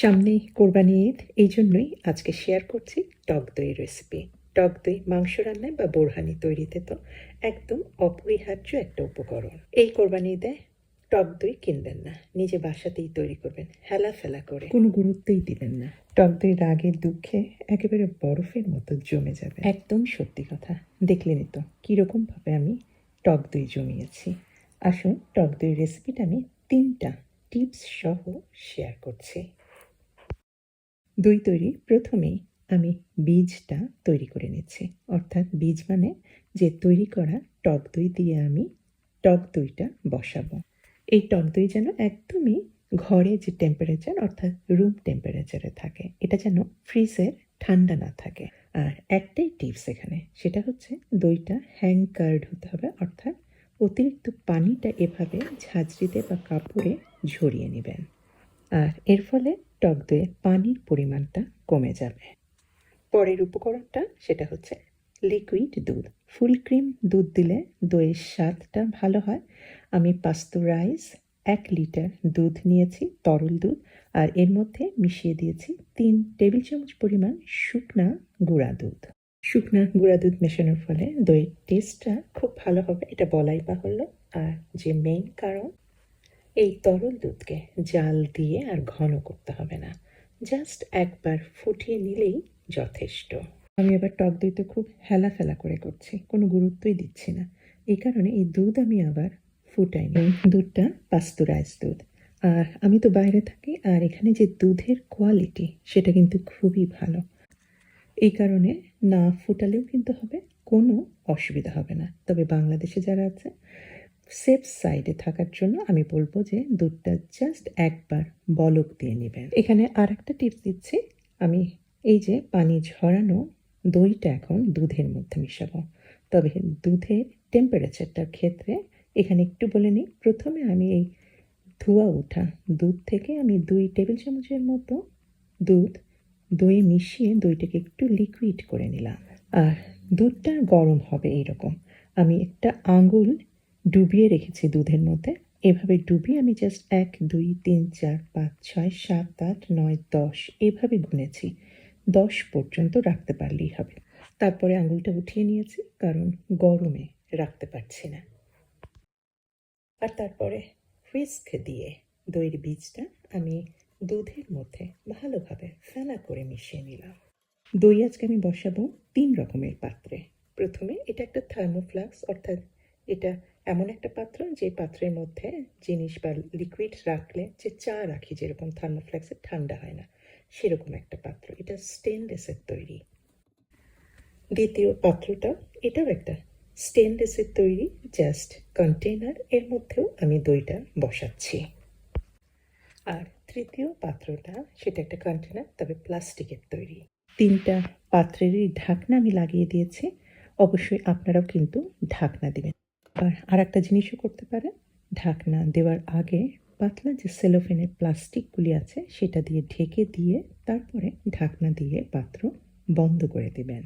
সামনেই কোরবানি ঈদ এই জন্যই আজকে শেয়ার করছি টক দই রেসিপি টক দই মাংস রান্নায় বা বোরহানি তৈরিতে তো একদম অপরিহার্য একটা উপকরণ। এই কোরবানি ঈদে টক দই কিনবেন না নিজে বাসাতেই তৈরি করবেন হেলা ফেলা করে। কোনো গুরুত্বই দিবেন না। টক দই রাগে দুঃখে একেবারে বরফের মতো জমে যাবে। একদম সত্যি কথা। দেখলেনই তো কীরকম ভাবে আমি টক দই জমিয়েছি। আসুন টক দই রেসিপিটা আমি তিনটা টিপস সহ শেয়ার করছি। দই তৈরি। প্রথমেই আমি বীজটা তৈরি করে নিচ্ছি। অর্থাৎ বীজ মানে যে তৈরি করা টক দই দিয়ে আমি টক দইটা বসাবো। এই টক দই যেন একদমই ঘরে যে টেম্পারেচার অর্থাৎ রুম টেম্পারেচারে থাকে, এটা যেন ফ্রিজের ঠান্ডা না থাকে। আর একটাই টিপস এখানে, সেটা হচ্ছে দইটা হ্যাং কার্ড হতে হবে, অর্থাৎ অতিরিক্ত পানিটা এভাবে ঝাঁঝরিতে বা কাপড়ে ঝরিয়ে নেবেন। আর এর ফলে টক দইয়ে পানির পরিমাণটা কমে যাবে। পরের উপকরণটা সেটা হচ্ছে লিকুইড দুধ। ফুল ক্রিম দুধ দিলে দইয়ের স্বাদটা ভালো হয়। আমি পাস্তুরাইজ এক লিটার দুধ নিয়েছি, তরল দুধ, আর এর মধ্যে মিশিয়ে দিয়েছি তিন টেবিল চামচ পরিমাণ শুকনা গুঁড়া দুধ। শুকনা গুঁড়া দুধ মেশানোর ফলে দইয়ের টেস্টটা খুব ভালো হবে, এটা বলাই বাহুল্য। আর যে মেইন কারণ এই তরল দুধকে জাল দিয়ে আর ঘন করতে হবে না। জাস্ট একবার ফুটিয়ে নিলেই যথেষ্ট। আমি এবার টক দইতে খুব হেলা ফেলা করে করছি, কোনো গুরুত্বই দিচ্ছি না। এই কারণে এই দুধ আমি আবার ফুটাই এই দুধটা পাস্তুরাইজ দুধ। আর আমি তো বাইরে থাকি, আর এখানে যে দুধের কোয়ালিটি সেটা কিন্তু খুবই ভালো। এই কারণে না ফুটালেও কিন্তু হবে, কোনো অসুবিধা হবে না। তবে বাংলাদেশে যারা আছে সেফ সাইডে থাকার জন্য আমি বলব যে দুধটা জাস্ট একবার বলক দিয়ে নেবেন। এখানে আর একটা টিপস দিচ্ছি। আমি এই যে পানি ঝরানো দইটা এখন দুধের মধ্যে মিশাবো। তবে দুধের টেম্পারেচারটার ক্ষেত্রে এখানে একটু বলে নিই। প্রথমে আমি এই ধোয়া ওঠা দুধ থেকে আমি দুই টেবিল চামচের মতো দুধ দই মিশিয়ে দইটাকে একটু লিকুইড করে নিলাম। আর দুধটা গরম হবে এইরকম। আমি একটা আঙুল ডুবিয়ে রেখেছি দুধের মধ্যে। এভাবে ডুবিয়ে আমি জাস্ট এক, দুই, তিন, চার, পাঁচ, ছয়, সাত, আট, নয়, দশ, এভাবে গুনেছি। দশ পর্যন্ত রাখতে পারলেই হবে। তারপরে আঙুলটা উঠিয়ে নিয়েছি, কারণ গরমে রাখতে পারছি না। আর তারপরে হুইস্ক দিয়ে দইয়ের বীজটা আমি দুধের মধ্যে ভালোভাবে ফেনা করে মিশিয়ে নিলাম। দই আজকে আমি বসাবো তিন রকমের পাত্রে। প্রথমে এটা একটা থার্মোফ্লাক্স অর্থাৎ এটা এমন একটা পাত্র যে পাত্রের মধ্যে জিনিস বা লিকুইড রাখলে যে চা রাখি যেরকম থার্মোফ্লাক্সে ঠান্ডা হয় না, সেরকম একটা পাত্র। এটা স্টেনলেসের তৈরি। দ্বিতীয় পাত্রটা, এটাও একটা স্টেনলেসের তৈরি জাস্ট কন্টেনার এর মধ্যেও আমি দইটা বসাচ্ছি। আর তৃতীয় পাত্রটা, সেটা একটা কন্টেনার তবে প্লাস্টিকের তৈরি। তিনটা পাত্রেরই ঢাকনা আমি লাগিয়ে দিয়েছি। অবশ্যই আপনারাও কিন্তু ঢাকনা দিবেন। আর আর একটা জিনিসও করতে পারেন। ঢাকনা দেওয়ার আগে পাতলা যে সেলোফেনের প্লাস্টিকগুলি আছে, সেটা দিয়ে ঢেকে দিয়ে তারপরে ঢাকনা দিয়ে পাত্র বন্ধ করে দেবেন।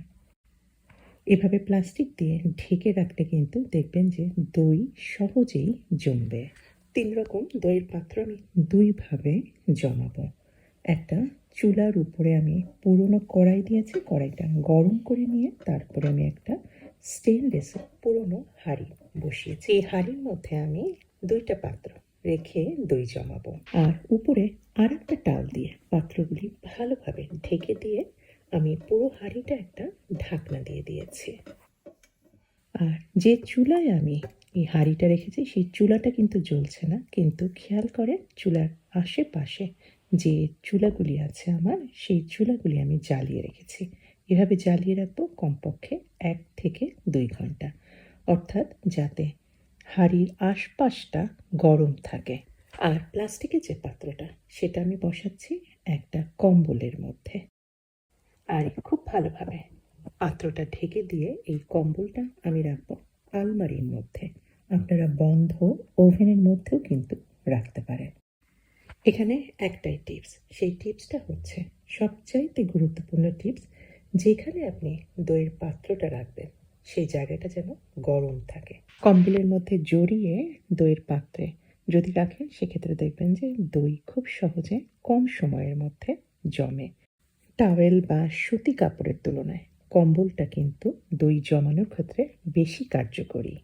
এভাবে প্লাস্টিক দিয়ে ঢেকে রাখলে কিন্তু দেখবেন যে দই সহজেই জমবে। তিন রকম দইয়ের পাত্র আমি দুইভাবে জমাবো। একটা চুলার উপরে আমি পুরনো কড়াই দিয়েছি, কড়াইটা গরম করে নিয়ে তারপরে আমি একটা স্টেনলেসের পুরনো হাঁড়ি বসিয়েছি। এই হাঁড়ির মধ্যে আমি দুইটা পাত্র রেখে দই জমাবো। আর উপরে আর একটা টাল দিয়ে পাত্রগুলি ভালোভাবে ঢেকে দিয়ে আমি পুরো হাঁড়িটা একটা ঢাকনা দিয়ে দিয়েছি। আর যে চুলায় আমি এই হাঁড়িটা রেখেছি, সেই চুলাটা কিন্তু জ্বলছে না। কিন্তু খেয়াল করে চুলার আশেপাশে যে চুলাগুলি আছে আমার, সেই চুলাগুলি আমি জ্বালিয়ে রেখেছি। এভাবে জ্বালিয়ে রাখব কমপক্ষে এক থেকে দুই ঘণ্টা। অর্থাৎ যাতে হাঁড়ির আশপাশটা গরম থাকে। আর প্লাস্টিকের যে পাত্রটা, সেটা আমি বসাচ্ছি একটা কম্বলের মধ্যে। আর খুব ভালোভাবে পাত্রটা ঢেকে দিয়ে এই কম্বলটা আমি রাখব আলমারির মধ্যে। আপনারা বন্ধ ওভেনের মধ্যেও কিন্তু রাখতে পারেন। এখানে একটাই টিপস, সেই টিপসটা হচ্ছে সবচাইতে গুরুত্বপূর্ণ টিপস যেখানে আপনি দইয়ের পাত্রটা রাখবেন, সেই জায়গাটা যেন গরম থাকে। কম্বলের মধ্যে জড়িয়ে দইয়ের পাত্রে যদি রাখেন, সেক্ষেত্রে দেখবেন যে দই খুব সহজে কম সময়ের মধ্যে জমে। টাওয়েল বা সুতি কাপড়ের তুলনায় কম্বলটা কিন্তু দই জমানোর ক্ষেত্রে বেশি কার্যকরী।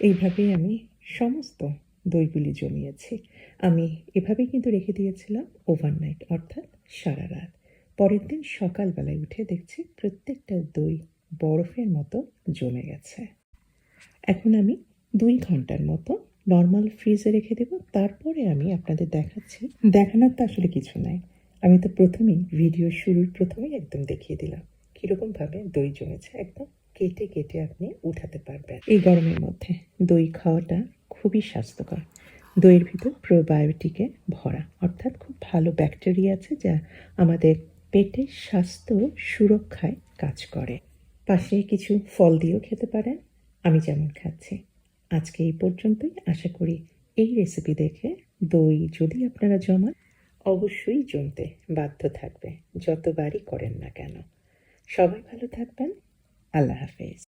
এইভাবেই আমি সমস্ত দইগুলি জমিয়েছি। আমি এভাবেই কিন্তু রেখে দিয়েছিলাম ওভারনাইট অর্থাৎ সারা রাত। পরের দিন সকালবেলায় উঠে দেখছি প্রত্যেকটা দই বরফের মতো জমে গেছে। এখন আমি দুই ঘণ্টার মতো নর্মাল ফ্রিজে রেখে দেব। তারপরে আমি আপনাদের দেখাচ্ছি। দেখানোর তো আসলে কিছু নাই। আমি তো প্রথমেই ভিডিও শুরুর প্রথমেই একদম দেখিয়ে দিলাম। কীরকমভাবে দই জমেছে একদম কেটে কেটে আপনি উঠাতে পারবেন। এই গরমের মধ্যে দই খাওয়াটা খুবই স্বাস্থ্যকর। দইয়ের ভিতর প্রোবায়োটিকে ভরা। অর্থাৎ খুব ভালো ব্যাকটেরিয়া আছে যা আমাদের পেটের স্বাস্থ্য সুরক্ষায় কাজ করে। পাশে কিছু ফল দিয়েও খেতে পারেন। আমি যেমন খাচ্ছি। আজকে এই পর্যন্তই। আশা করি এই রেসিপি দেখে দই যদি আপনারা জমান, অবশ্যই জমতে বাধ্য থাকবে, যতবারই করেন না কেন। সবাই ভালো থাকবেন। আল্লাহ হাফেজ।